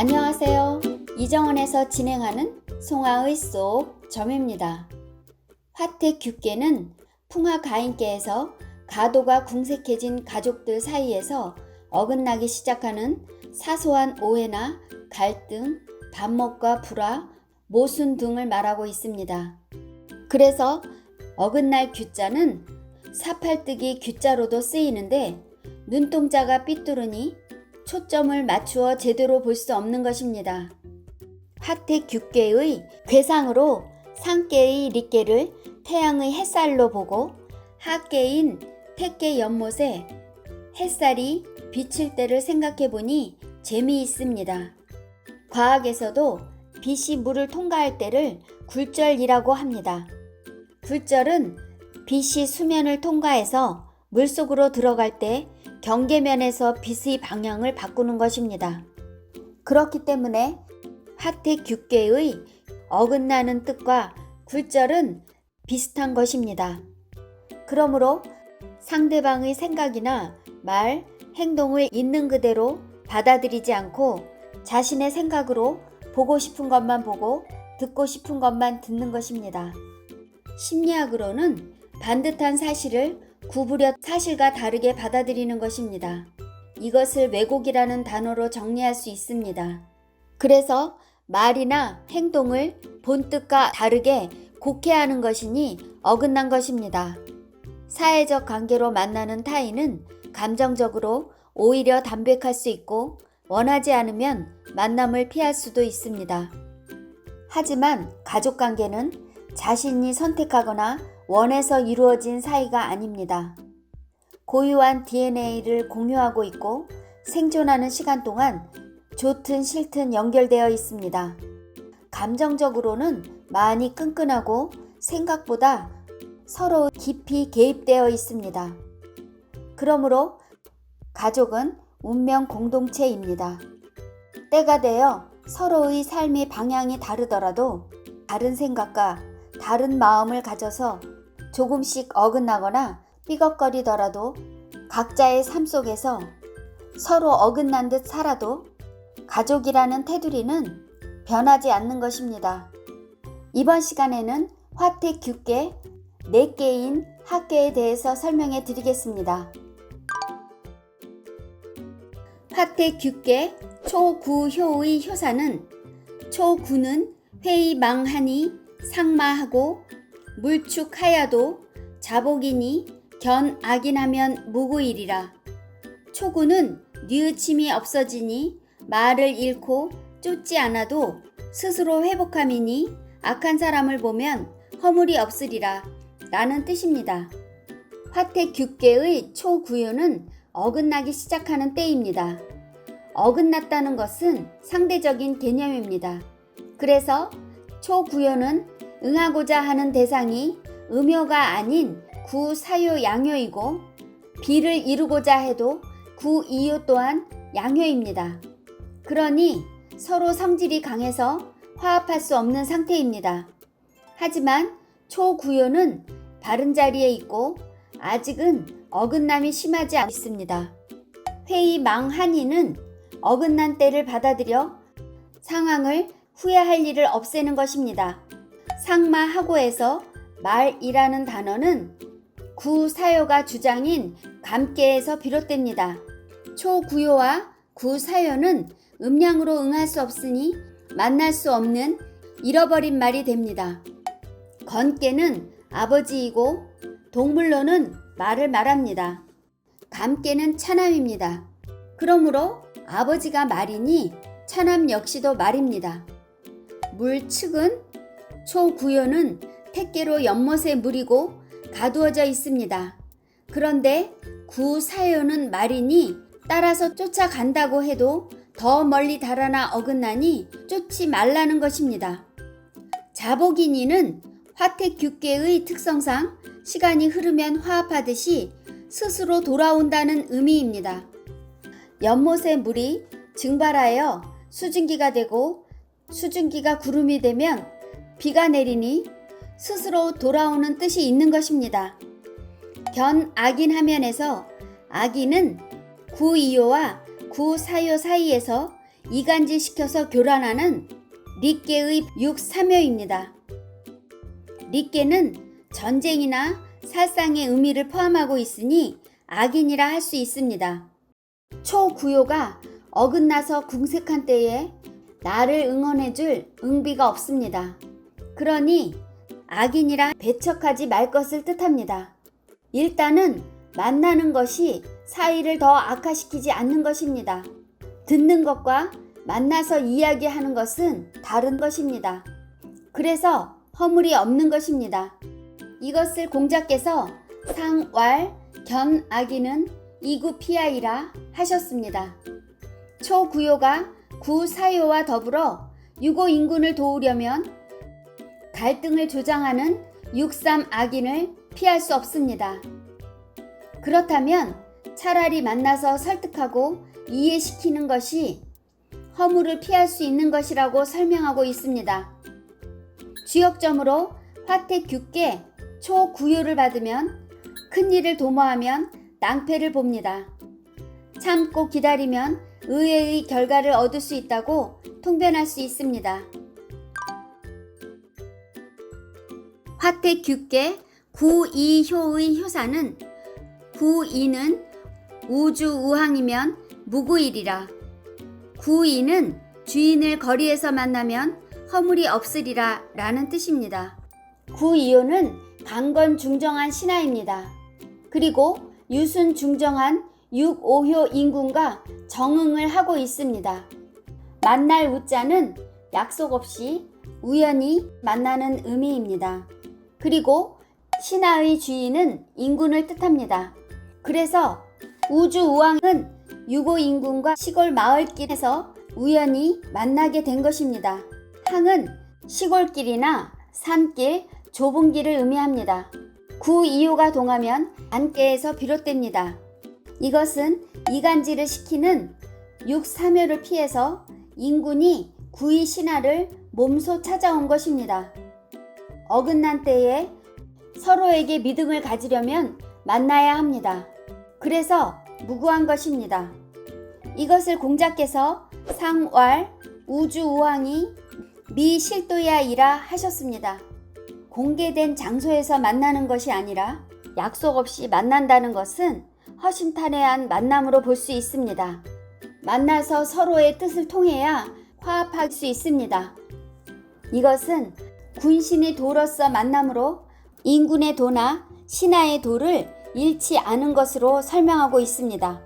안녕하세요. 이정원에서 진행하는 송아의 속 점입니다. 화택 규계는 풍화 가인께에서 가도가 궁색해진 가족들 사이에서 어긋나기 시작하는 사소한 오해나 갈등, 반목과 불화, 모순 등을 말하고 있습니다. 그래서 어긋날 규자는 사팔뜨기 규자로도 쓰이는데 눈동자가 삐뚤으니 초점을 맞추어 제대로 볼 수 없는 것입니다. 화택 규계의 괴상으로 상계의 릿계를 태양의 햇살로 보고 하계인 택계 연못에 햇살이 비칠 때를 생각해 보니 재미있습니다. 과학에서도 빛이 물을 통과할 때를 굴절이라고 합니다. 굴절은 빛이 수면을 통과해서 물속으로 들어갈 때 경계면에서 빛의 방향을 바꾸는 것입니다. 그렇기 때문에 화택 규계의 어긋나는 뜻과 굴절은 비슷한 것입니다. 그러므로 상대방의 생각이나 말, 행동을 있는 그대로 받아들이지 않고 자신의 생각으로 보고 싶은 것만 보고 듣고 싶은 것만 듣는 것입니다. 심리학으로는 반듯한 사실을 구부려 사실과 다르게 받아들이는 것입니다. 이것을 왜곡이라는 단어로 정리할 수 있습니다. 그래서 말이나 행동을 본뜻과 다르게 곡해하는 것이니 어긋난 것입니다. 사회적 관계로 만나는 타인은 감정적으로 오히려 담백할 수 있고 원하지 않으면 만남을 피할 수도 있습니다. 하지만 가족 관계는 자신이 선택하거나 원해서 이루어진 사이가 아닙니다. 고유한 DNA를 공유하고 있고 생존하는 시간 동안 좋든 싫든 연결되어 있습니다. 감정적으로는 많이 끈끈하고 생각보다 서로 깊이 개입되어 있습니다. 그러므로 가족은 운명 공동체입니다. 때가 되어 서로의 삶의 방향이 다르더라도 다른 생각과 다른 마음을 가져서 조금씩 어긋나거나 삐걱거리더라도 각자의 삶 속에서 서로 어긋난 듯 살아도 가족이라는 테두리는 변하지 않는 것입니다. 이번 시간에는 화택 규계 4개인 학계에 대해서 설명해 드리겠습니다. 화택 규계 초구효의 효사는 초구는 회의망하니 상마하고 물축하야도 자복이니 견악인하면 무구일이라. 초구는 뉘우침이 없어지니 말을 잃고 쫓지 않아도 스스로 회복함이니 악한 사람을 보면 허물이 없으리라. 라는 뜻입니다. 화택 규계의 초구요는 어긋나기 시작하는 때입니다. 어긋났다는 것은 상대적인 개념입니다. 그래서 초구요는 응하고자 하는 대상이 음요가 아닌 구사요 양요이고 비를 이루고자 해도 구이요 또한 양요입니다. 그러니 서로 성질이 강해서 화합할 수 없는 상태입니다. 하지만 초구요는 바른 자리에 있고 아직은 어긋남이 심하지 않습니다. 회의 망한이는 어긋난 때를 받아들여 상황을 후회할 일을 없애는 것입니다. 상마하고에서 말이라는 단어는 구사요가 주장인 감계에서 비롯됩니다. 초구요와 구사요는 음량으로 응할 수 없으니 만날 수 없는 잃어버린 말이 됩니다. 건께는 아버지이고 동물로는 말을 말합니다. 감께는 차남입니다. 그러므로 아버지가 말이니 차남 역시도 말입니다. 물 측은 초구요는 택계로 연못에 물이고 가두어져 있습니다. 그런데 구사요는 말이니 따라서 쫓아간다고 해도 더 멀리 달아나 어긋나니 쫓지 말라는 것입니다. 자복인이는 화택 규계의 특성상 시간이 흐르면 화합하듯이 스스로 돌아온다는 의미입니다. 연못의 물이 증발하여 수증기가 되고 수증기가 구름이 되면 비가 내리니 스스로 돌아오는 뜻이 있는 것입니다. 견 악인 화면에서 악인은 구이요와 구사요 사이에서 이간질시켜서 교란하는 릿계의 육삼여입니다. 릿계는 전쟁이나 살상의 의미를 포함하고 있으니 악인이라 할 수 있습니다. 초구요가 어긋나서 궁색한 때에 나를 응원해줄 응비가 없습니다. 그러니 악인이라 배척하지 말 것을 뜻합니다. 일단은 만나는 것이 사이를 더 악화시키지 않는 것입니다. 듣는 것과 만나서 이야기하는 것은 다른 것입니다. 그래서 허물이 없는 것입니다. 이것을 공자께서 상왈 견악이는 이구피아이라 하셨습니다. 초구요가 구사요와 더불어 유고 인군을 도우려면 갈등을 조장하는 육삼 악인을 피할 수 없습니다. 그렇다면 차라리 만나서 설득하고 이해시키는 것이 허물을 피할 수 있는 것이라고 설명하고 있습니다. 주역점으로 화택 규께 초구요를 받으면 큰 일을 도모하면 낭패를 봅니다. 참고 기다리면 의외의 결과를 얻을 수 있다고 통변할 수 있습니다. 화택 규께 구이효의 효사는 구이는 우주우항이면 무구일이라 구이는 주인을 거리에서 만나면 허물이 없으리라 라는 뜻입니다. 구이효는 강건 중정한 신하입니다. 그리고 유순 중정한 육오효 인군과 정응을 하고 있습니다. 만날 우자는 약속 없이 우연히 만나는 의미입니다. 그리고 신하의 주인은 인군을 뜻합니다. 그래서 우주 우왕은 유고 인군과 시골 마을길에서 우연히 만나게 된 것입니다. 항은 시골길이나 산길, 좁은 길을 의미합니다. 구이호가 동하면 안개에서 비롯됩니다. 이것은 이간질을 시키는 육삼효를 피해서 인군이 구이 신하를 몸소 찾아온 것입니다. 어긋난 때에 서로에게 믿음을 가지려면 만나야 합니다. 그래서 무구한 것입니다. 이것을 공자께서 상왈 우주우왕이 미실도야이라 하셨습니다. 공개된 장소에서 만나는 것이 아니라 약속 없이 만난다는 것은 허심탄회한 만남으로 볼 수 있습니다. 만나서 서로의 뜻을 통해야 화합할 수 있습니다. 이것은 군신의 도로서 만남으로 인군의 도나 신하의 도를 잃지 않은 것으로 설명하고 있습니다.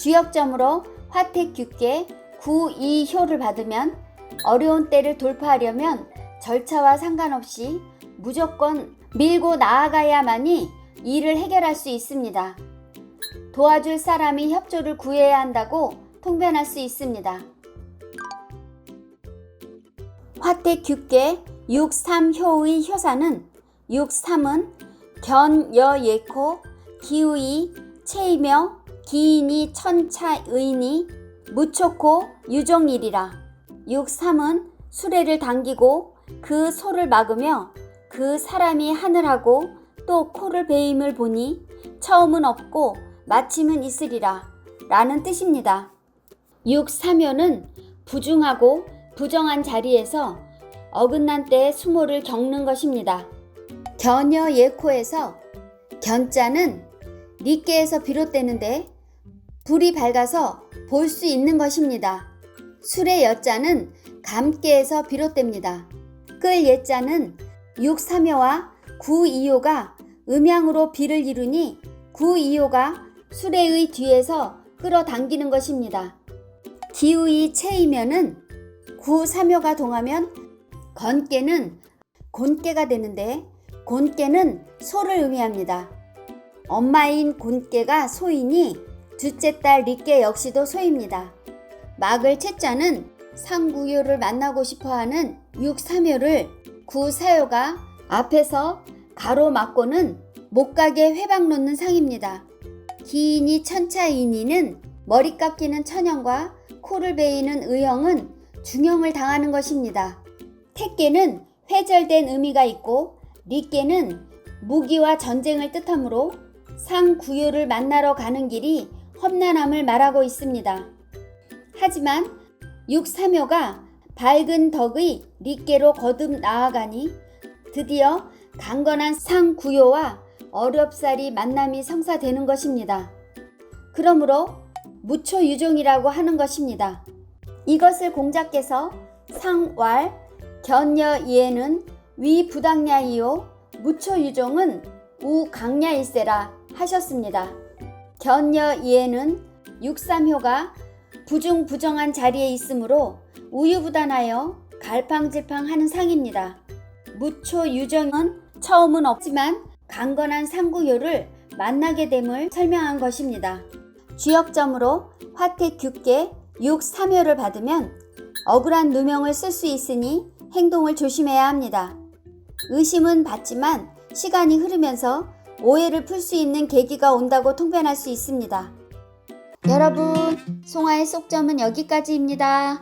주역점으로 화택 규께 구이효를 받으면 어려운 때를 돌파하려면 절차와 상관없이 무조건 밀고 나아가야만이 일을 해결할 수 있습니다. 도와줄 사람이 협조를 구해야 한다고 통변할 수 있습니다. 화택 규께 63효의 효사는 63은 견여예코 기우이 체이며 기인이 천차의니 무초코 유종일이라 63은 수레를 당기고 그 소를 막으며 그 사람이 하늘하고 또 코를 베임을 보니 처음은 없고 마침은 있으리라 라는 뜻입니다. 6사면은 부중하고 부정한 자리에서 어긋난 때의 수모를 겪는 것입니다. 견여 예코에서 견자는 니께에서 비롯되는데 불이 밝아서 볼 수 있는 것입니다. 술의 여자는 감께에서 비롯됩니다. 끌 예자는 육삼여와 구이요가 음양으로 비를 이루니 구이요가 수레의 뒤에서 끌어당기는 것입니다. 기우이 체이면은 구삼여가 동하면 건깨는 곤깨가 되는데 곤깨는 소를 의미합니다. 엄마인 곤깨가 소이니 둘째 딸 리깨 역시도 소입니다. 막을 채자는 상구요를 만나고 싶어하는 육삼요를 구사요가 앞에서 가로막고는 못 가게 회방 놓는 상입니다. 기인이 천차인이는 머리 깎이는 천형과 코를 베이는 의형은 중형을 당하는 것입니다. 택계는 회절된 의미가 있고 리깨는 무기와 전쟁을 뜻하므로 상구요를 만나러 가는 길이 험난함을 말하고 있습니다. 하지만 육삼효가 밝은 덕의 리께로 거듭 나아가니 드디어 강건한 상구요와 어렵사리 만남이 성사되는 것입니다. 그러므로 무초유종이라고 하는 것입니다. 이것을 공자께서 상왈 견여이에는 위부당야이요 무초유종은 우강야일세라 하셨습니다. 견여이에는 육삼효가 부중부정한 자리에 있으므로 우유부단하여 갈팡질팡하는 상입니다. 무초유정은 처음은 없지만 강건한 상구효를 만나게 됨을 설명한 것입니다. 주역점으로 화택규께 6삼효를 받으면 억울한 누명을 쓸 수 있으니 행동을 조심해야 합니다. 의심은 받지만 시간이 흐르면서 오해를 풀 수 있는 계기가 온다고 통변할 수 있습니다. 여러분, 송아의 속점은 여기까지입니다.